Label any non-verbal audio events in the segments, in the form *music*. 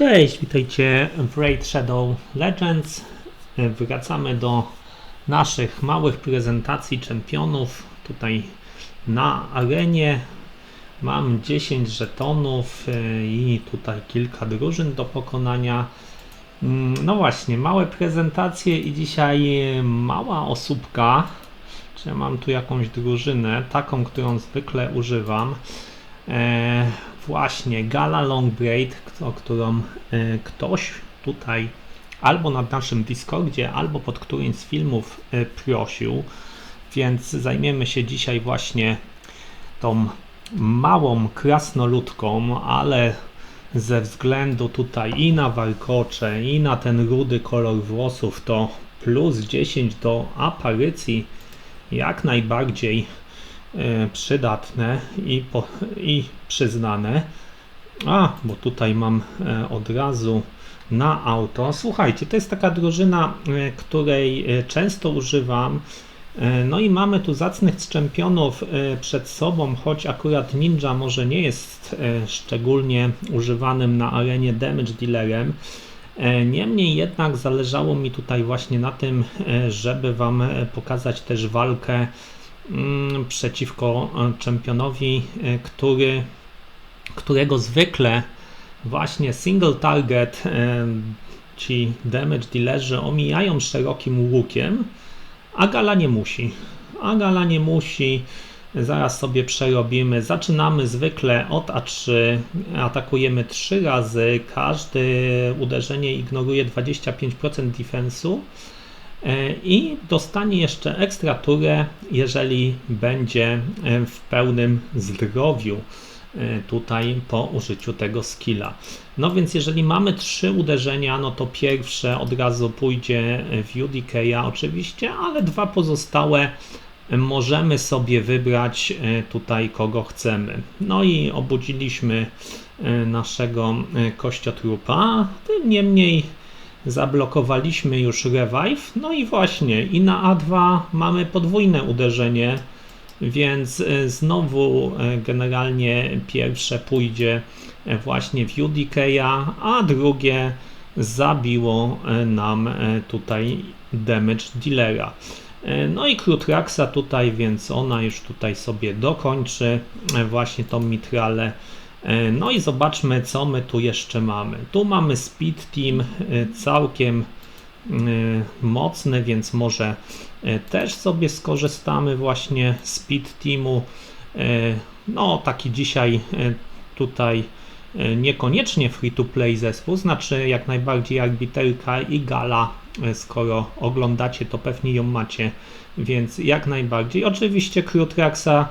Cześć, witajcie w Raid Shadow Legends. Wracamy do naszych małych prezentacji czempionów. Tutaj na arenie mam 10 żetonów y, i tutaj kilka drużyn do pokonania. Mm, No właśnie, małe prezentacje i dzisiaj mała osóbka. Czy ja mam tu jakąś drużynę, taką, którą zwykle używam. Właśnie Gala Long Braid, o którą e, ktoś tutaj albo na naszym Discordzie, albo pod którymś z filmów e, prosił, więc zajmiemy się dzisiaj właśnie tą małą krasnoludką, ale ze względu tutaj i na warkocze, i na ten rudy kolor włosów, to plus 10 do aparycji jak najbardziej przydatne i, po, i przyznane. A, bo tutaj mam e, od razu na auto. Słuchajcie, to jest taka drużyna, e, której e, często używam. No i mamy tu zacnych czempionów przed sobą, choć akurat Ninja może nie jest szczególnie używanym na arenie damage dealerem. Niemniej jednak zależało mi tutaj właśnie na tym, żeby Wam pokazać też walkę przeciwko e, czempionowi, e, który, którego zwykle właśnie single target e, ci damage dealerzy omijają szerokim łukiem, a Gala nie musi. A Gala nie musi. Zaraz sobie przerobimy. Zaczynamy zwykle od A3. Atakujemy 3 razy. Każde uderzenie ignoruje 25% defensu. E, I dostanie jeszcze ekstra turę, jeżeli będzie e, w pełnym zdrowiu e, tutaj po użyciu tego skilla. No więc jeżeli mamy trzy uderzenia, no to pierwsze od razu pójdzie w UDK'a oczywiście, ale dwa pozostałe możemy sobie wybrać tutaj kogo chcemy. No i obudziliśmy naszego kościotrupa, tym niemniej zablokowaliśmy już revive, no i właśnie i na A2 mamy podwójne uderzenie, więc e, znowu e, generalnie pierwsze pójdzie e, właśnie w UDK'a, a drugie zabiło nam tutaj damage dealera. No i Krutraxa tutaj, więc ona już tutaj sobie dokończy właśnie tą mitralę. E, No i zobaczmy, co my tu jeszcze mamy. Tu mamy Speed Team, e, całkiem e, mocny, więc może też sobie skorzystamy właśnie z Speed Teamu. No, taki dzisiaj tutaj niekoniecznie free to play zespół, znaczy jak najbardziej arbiterka i gala, skoro oglądacie, to pewnie ją macie, więc jak najbardziej. Oczywiście Krutraxa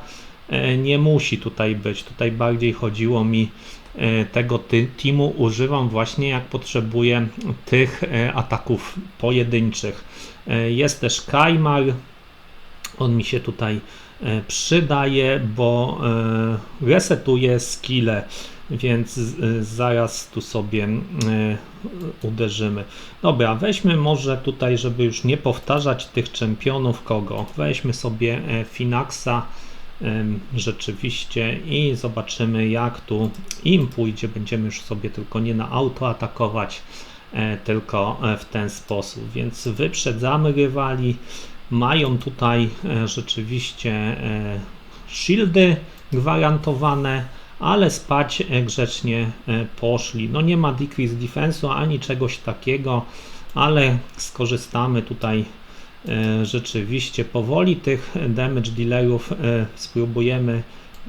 nie musi tutaj być, tutaj bardziej chodziło mi e, tego teamu używam właśnie jak potrzebuję tych e, ataków pojedynczych. E, Jest też Kaimar, on mi się tutaj e, przydaje, bo e, resetuje skille, więc zaraz tu sobie e, uderzymy. Dobra, weźmy może tutaj, żeby już nie powtarzać tych czempionów kogo. Weźmy sobie e, Finaxa rzeczywiście i zobaczymy jak tu im pójdzie. Będziemy już sobie tylko nie na auto atakować, e, tylko e, w ten sposób. Więc wyprzedzamy rywali. Mają tutaj e, rzeczywiście shieldy gwarantowane, ale spać grzecznie poszli. No nie ma decrease defensu ani czegoś takiego, ale skorzystamy tutaj rzeczywiście powoli tych damage dealerów e, spróbujemy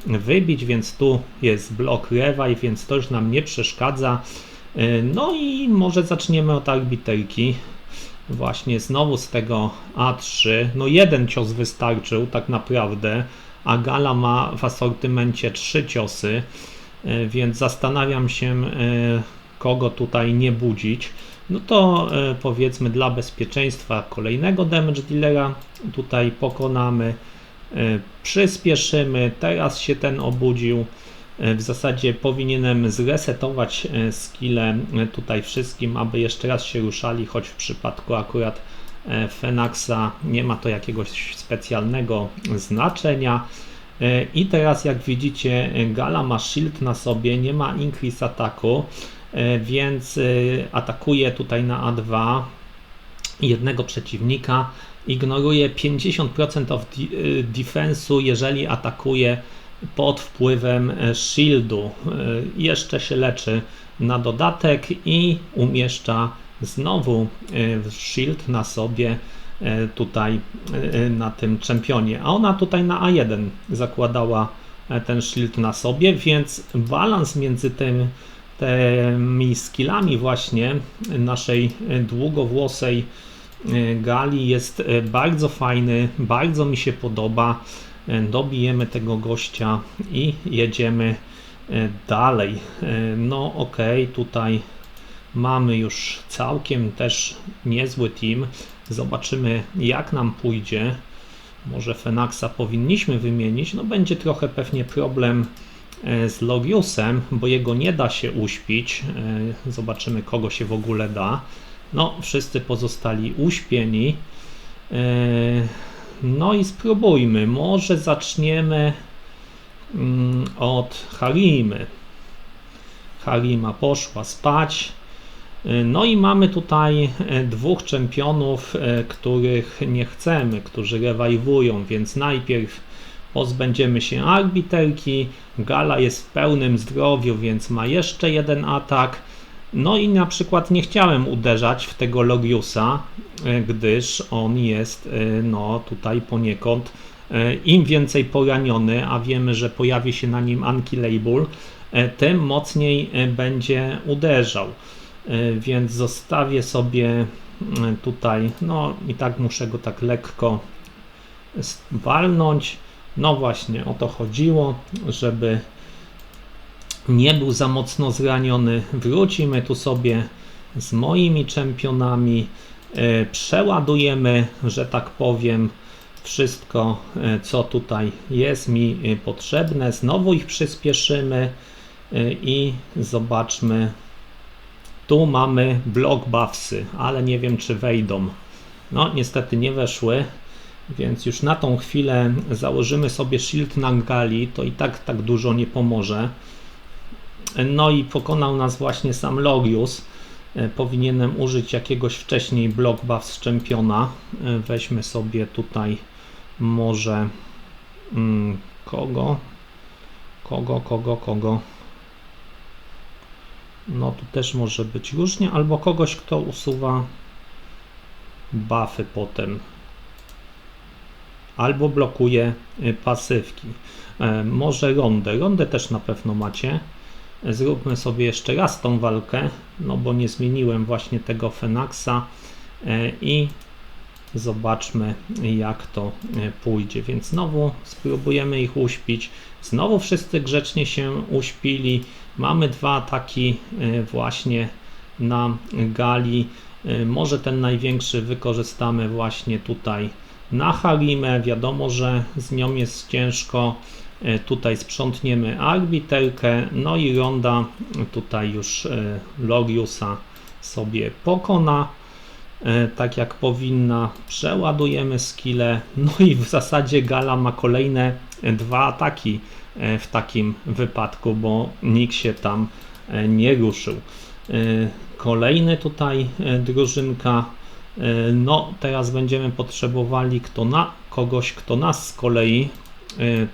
wybić, więc tu jest blok revive, więc to już nam nie przeszkadza. E, No i może zaczniemy od arbiterki. Właśnie znowu z tego A3. No jeden cios wystarczył tak naprawdę, a Gala ma w asortymencie trzy ciosy, e, więc zastanawiam się, e, kogo tutaj nie budzić. No to e, powiedzmy dla bezpieczeństwa kolejnego damage dealera tutaj pokonamy, e, przyspieszymy. Teraz się ten obudził. E, W zasadzie powinienem zresetować skille tutaj wszystkim, aby jeszcze raz się ruszali, choć w przypadku akurat Fenaxa nie ma to jakiegoś specjalnego znaczenia. I teraz jak widzicie Gala ma shield na sobie, nie ma increase ataku. E, więc e, atakuje tutaj na A2 jednego przeciwnika, ignoruje 50% of defensu, jeżeli atakuje pod wpływem shieldu. Jeszcze się leczy na dodatek i umieszcza znowu shield na sobie tutaj na tym czempionie. A ona tutaj na A1 zakładała ten shield na sobie, więc balans między tym, tymi skillami właśnie naszej długowłosej e, gali jest e, bardzo fajny, bardzo mi się podoba. E, dobijemy tego gościa i jedziemy dalej. No ok, tutaj mamy już całkiem też niezły team. Zobaczymy jak nam pójdzie. Może Fenaxa powinniśmy wymienić. No będzie trochę pewnie problem z Logiusem, bo jego nie da się uśpić. E, zobaczymy kogo się w ogóle da. No, wszyscy pozostali uśpieni. E, no i spróbujmy. Może zaczniemy mm, od Harimy. Harima poszła spać. No i mamy tutaj e, dwóch czempionów, e, których nie chcemy, którzy rewajwują, więc najpierw pozbędziemy się arbiterki. Gala jest w pełnym zdrowiu, więc ma jeszcze jeden atak. No i na przykład nie chciałem uderzać w tego Logiusa, e, gdyż on jest no tutaj poniekąd im więcej poraniony, a wiemy, że pojawi się na nim Ankillable, tym mocniej będzie uderzał. E, więc zostawię sobie e, tutaj, no i tak muszę go tak lekko walnąć. No właśnie o to chodziło, żeby nie był za mocno zraniony. Wrócimy tu sobie z moimi czempionami, e, przeładujemy, że tak powiem, wszystko, co tutaj jest mi potrzebne. Znowu ich przyspieszymy i zobaczmy, tu mamy block buffsy, ale nie wiem czy wejdą. No niestety nie weszły, więc już na tą chwilę założymy sobie shield na gali, to i tak tak dużo nie pomoże. No i pokonał nas właśnie sam Logius. E, powinienem użyć jakiegoś wcześniej block z czempiona. E, weźmy sobie tutaj może hmm, kogo? Kogo, kogo, kogo? No tu też może być różnie, albo kogoś, kto usuwa buffy potem. Albo blokuje y, pasywki. E, może rondę. Rondę też na pewno macie. Zróbmy sobie jeszcze raz tą walkę, no bo nie zmieniłem właśnie tego Fenaxa e, i zobaczmy jak to e, pójdzie. Więc znowu spróbujemy ich uśpić. Znowu wszyscy grzecznie się uśpili. Mamy dwa ataki e, właśnie na gali. E, może ten największy wykorzystamy właśnie tutaj na Harimę. Wiadomo, że z nią jest ciężko. E, tutaj sprzątniemy arbiterkę, no i ronda tutaj już Logiusa sobie pokona tak jak powinna. Przeładujemy skille, no i w zasadzie Gala ma kolejne dwa ataki E, w takim wypadku, bo nikt się tam e, nie ruszył. E, kolejny tutaj drużynka. No, teraz będziemy potrzebowali kto na, kogoś, kto nas z kolei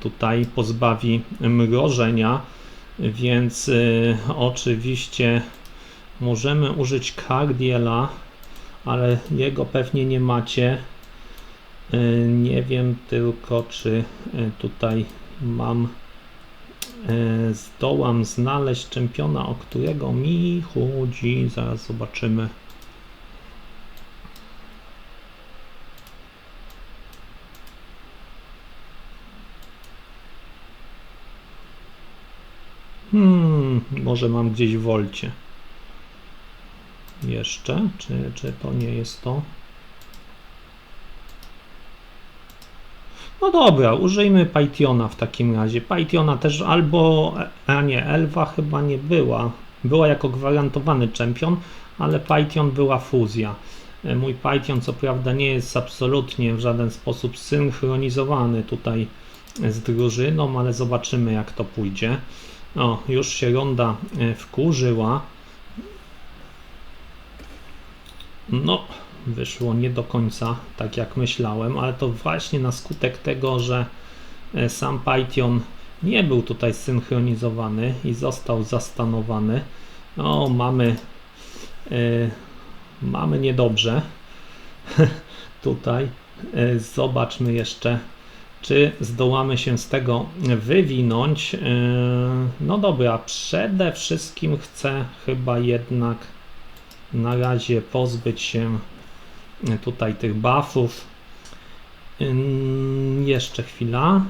tutaj pozbawi mrożenia, więc oczywiście możemy użyć Cardiela, ale jego pewnie nie macie. Nie wiem tylko, czy tutaj mam zdołam znaleźć czempiona, o którego mi chodzi. Zaraz zobaczymy. Hmm, może mam gdzieś w wolcie. Jeszcze? Czy, czy to nie jest to? No dobra, użyjmy Pythona w takim razie. Pythona też albo, a nie, Elwa chyba nie była. Była jako gwarantowany czempion, ale Python była fuzja. E, mój Python co prawda nie jest absolutnie w żaden sposób synchronizowany tutaj z drużyną, ale zobaczymy jak to pójdzie. O, już się ronda e, wkurzyła. No, wyszło nie do końca tak jak myślałem, ale to właśnie na skutek tego, że e, sam Python nie był tutaj synchronizowany i został zastanowany. O, mamy, e, mamy niedobrze *laughs* tutaj. Yy, zobaczmy jeszcze czy zdołamy się z tego wywinąć. E, no dobra, przede wszystkim chcę chyba jednak na razie pozbyć się tutaj tych buffów. Jeszcze chwila.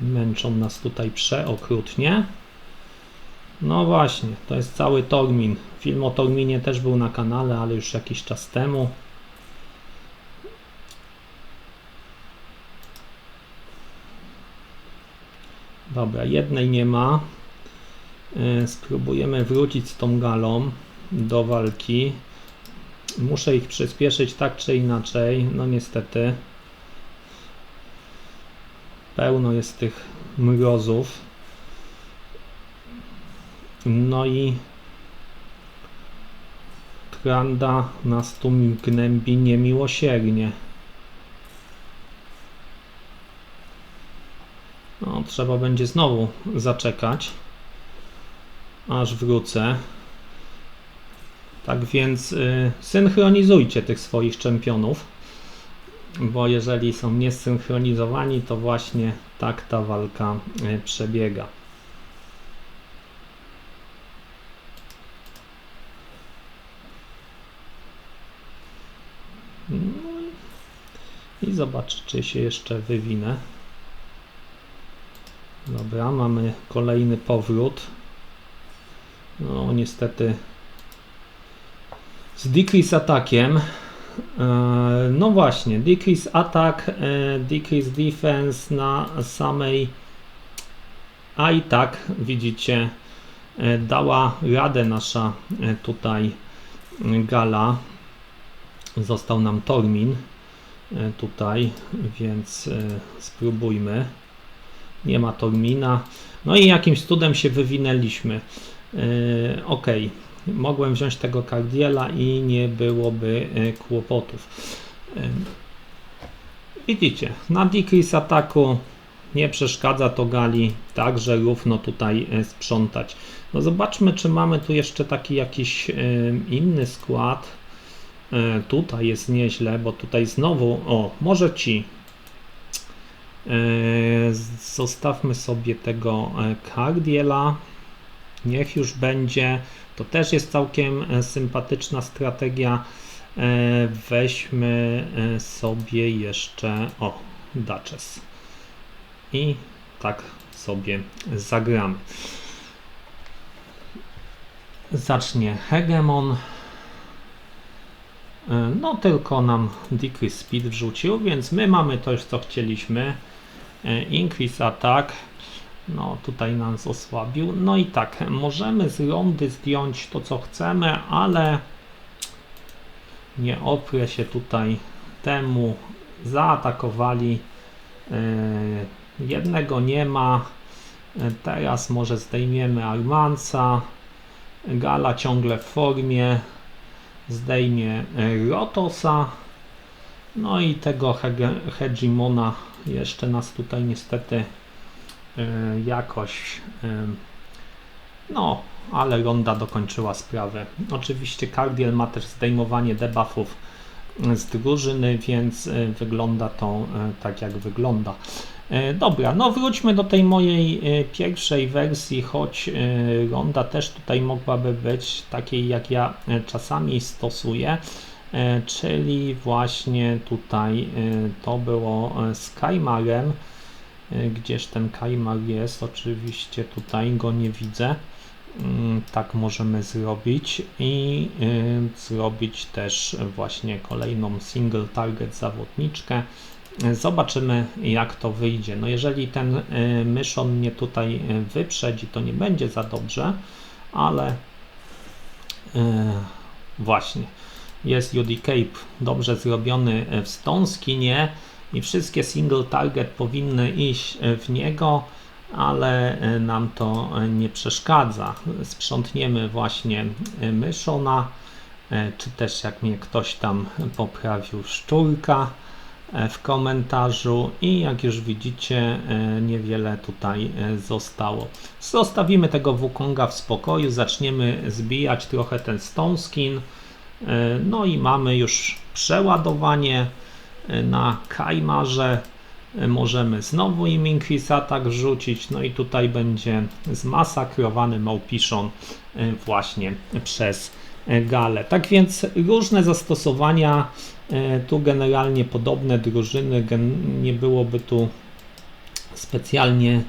Męczą nas tutaj przeokrutnie. No właśnie, to jest cały Tormin. Film o Torminie też był na kanale, ale już jakiś czas temu. Dobra, jednej nie ma. E, Spróbujemy wrócić z tą galą do walki. Muszę ich przyspieszyć tak czy inaczej. No niestety. Pełno jest tych mrozów. No i Tranda nas tu gnębi niemiłosiernie. No, trzeba będzie znowu zaczekać, aż wrócę. Tak więc y, synchronizujcie tych swoich czempionów, bo jeżeli są niesynchronizowani, to właśnie tak ta walka y, przebiega. I- i zobacz, czy się jeszcze wywinę. Dobra, mamy kolejny powrót. No niestety z decrease atakiem. E, No właśnie, decrease attack, e, decrease defense na samej a i tak widzicie e, dała radę nasza tutaj gala. Został nam Tormin tutaj, więc e, spróbujmy. Nie ma Tormina. No i jakimś cudem się wywinęliśmy. Yy, ok, mogłem wziąć tego Cardiela i nie byłoby kłopotów. Widzicie, na decrease ataku nie przeszkadza to Gali także równo tutaj sprzątać. No zobaczmy, czy mamy tu jeszcze taki jakiś inny skład. Yy, tutaj jest nieźle, bo tutaj znowu, o, może ci Eee, Zostawmy sobie tego e, Cardiela. Niech już będzie. To też jest całkiem e, sympatyczna strategia. E, Weźmy e, sobie jeszcze. O, Duchess. I tak sobie zagramy. Zacznie Hegemon. E, No tylko nam decrease speed wrzucił, więc my mamy to co chcieliśmy. E, Increase attack. No tutaj nas osłabił. No i tak, możemy z rondy zdjąć to co chcemy, ale nie oprę się tutaj temu. Zaatakowali. E, Jednego nie ma. Teraz może zdejmiemy Armanca. Gala ciągle w formie zdejmie e, Rotosa. No i tego Hege- Hegemona jeszcze nas tutaj niestety e, jakoś e, no, ale Ronda dokończyła sprawę. Oczywiście Cardiel ma też zdejmowanie debuffów z drużyny, więc wygląda to tak jak wygląda. E, Dobra, no wróćmy do tej mojej e, pierwszej wersji, choć e, Ronda też tutaj mogłaby być takiej jak ja czasami stosuję, czyli właśnie tutaj to było z Kaimarem. E, Gdzież ten Kaimar jest? Oczywiście tutaj go nie widzę. Mm, Tak możemy zrobić i zrobić też właśnie kolejną single target zawodniczkę. Zobaczymy jak to wyjdzie. No jeżeli ten y, myszon mnie tutaj y, wyprzedzi, to nie będzie za dobrze, ale y, właśnie jest UD Cape dobrze zrobiony w Stone Skinie i wszystkie single target powinny iść w niego. ale nam to nie przeszkadza. Sprzątniemy właśnie myszona, czy też jak mnie ktoś tam poprawił szczurka w komentarzu i jak już widzicie niewiele tutaj zostało. Zostawimy tego Wukonga w spokoju, zaczniemy zbijać trochę ten stone skin. No i mamy już przeładowanie na Kajmarze. Możemy znowu im Increase Attack wrzucić, no i tutaj będzie zmasakrowany Małpiszon właśnie przez galę. Tak więc różne zastosowania, tu generalnie podobne drużyny, nie byłoby tu specjalnie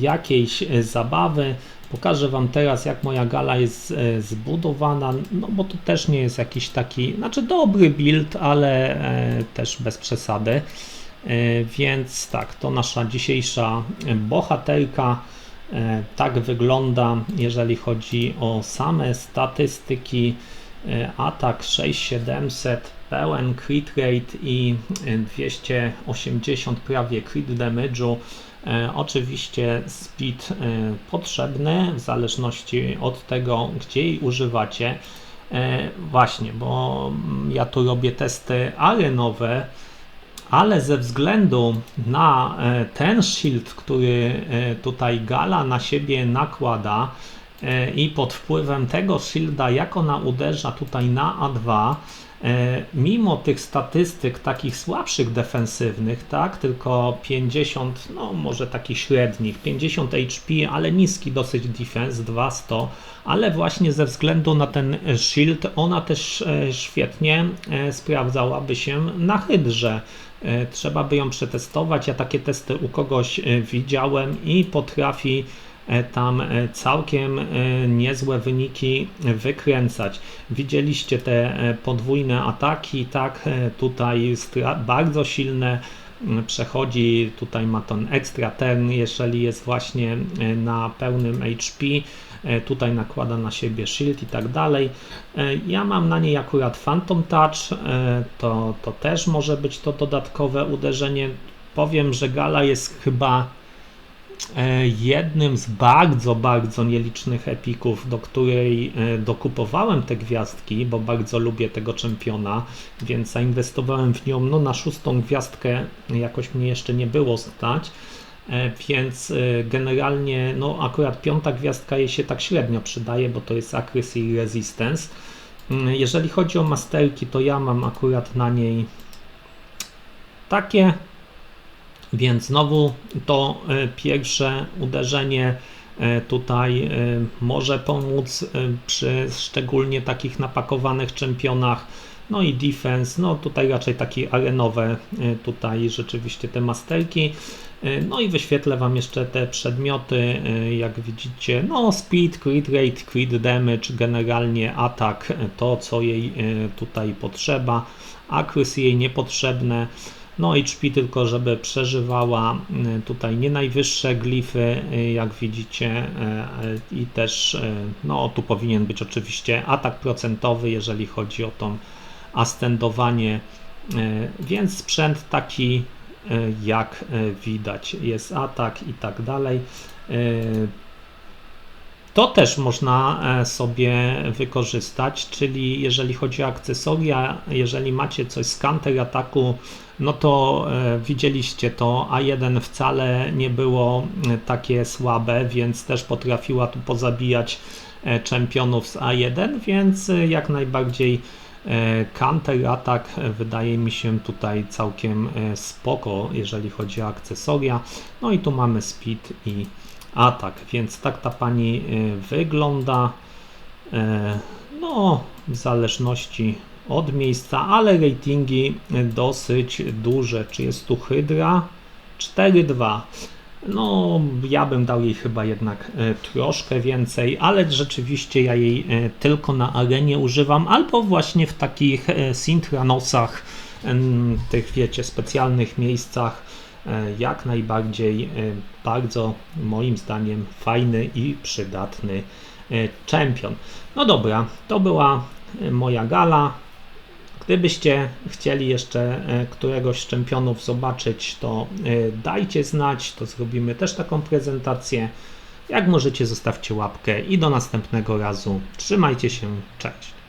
jakiejś zabawy. Pokażę Wam teraz, jak moja gala jest zbudowana, no bo to też nie jest jakiś taki, znaczy dobry build, ale też bez przesady. Więc tak, to nasza dzisiejsza bohaterka. Tak wygląda, jeżeli chodzi o same statystyki. Atak 6700, pełen crit rate i 280 prawie crit damage'u. Oczywiście speed potrzebny w zależności od tego, gdzie jej używacie. Właśnie, bo ja tu robię testy arenowe, ale ze względu na ten shield, który tutaj Gala na siebie nakłada i pod wpływem tego shielda, jak ona uderza tutaj na A2, mimo tych statystyk takich słabszych defensywnych, tak, tylko 50, no może takich średnich, 50 HP, ale niski dosyć defense, 200, ale właśnie ze względu na ten shield ona też świetnie sprawdzałaby się na hydrze. Trzeba by ją przetestować. Ja takie testy u kogoś widziałem i potrafi tam całkiem niezłe wyniki wykręcać. Widzieliście te podwójne ataki, tak, tutaj bardzo silne przechodzi, tutaj ma ten extra turn, jeżeli jest właśnie na pełnym HP, tutaj nakłada na siebie shield i tak dalej. Ja mam na niej akurat Phantom Touch, to, to też może być to dodatkowe uderzenie. Powiem, że Gala jest chyba jednym z bardzo, bardzo nielicznych epików, do której dokupowałem te gwiazdki, bo bardzo lubię tego czempiona, więc zainwestowałem w nią no, na szóstą gwiazdkę, jakoś mnie jeszcze nie było stać, więc generalnie no, akurat piąta gwiazdka jej się tak średnio przydaje, bo to jest Accuracy i Resistance. Jeżeli chodzi o masterki, to ja mam akurat na niej takie więc znowu to pierwsze uderzenie tutaj może pomóc przy szczególnie takich napakowanych czempionach. No i defense, no tutaj raczej takie arenowe, tutaj rzeczywiście te masterki. No i wyświetlę Wam jeszcze te przedmioty, jak widzicie, no speed, crit rate, crit damage, generalnie atak, to co jej tutaj potrzeba, accuracy jej niepotrzebne. No HP tylko, żeby przeżywała tutaj nie najwyższe glify, jak widzicie i też no tu powinien być oczywiście atak procentowy, jeżeli chodzi o to astendowanie, więc sprzęt taki jak widać jest atak i tak dalej. To też można sobie wykorzystać, czyli jeżeli chodzi o akcesoria, jeżeli macie coś z counter ataku, no to widzieliście to A1 wcale nie było takie słabe, więc też potrafiła tu pozabijać czempionów z A1, więc jak najbardziej counter atak wydaje mi się tutaj całkiem spoko, jeżeli chodzi o akcesoria. No i tu mamy speed i atak, więc tak ta pani wygląda. No, w zależności od miejsca, ale ratingi dosyć duże. Czy jest tu Hydra? 4-2. No, ja bym dał jej chyba jednak troszkę więcej, ale rzeczywiście ja jej tylko na arenie używam, albo właśnie w takich Sintranosach, tych wiecie, specjalnych miejscach, jak najbardziej bardzo moim zdaniem fajny i przydatny czempion. No dobra, to była moja gala, Gdybyście chcieli jeszcze e, któregoś z czempionów zobaczyć, to e, dajcie znać, to zrobimy też taką prezentację. Jak możecie, zostawcie łapkę i do następnego razu. Trzymajcie się, cześć.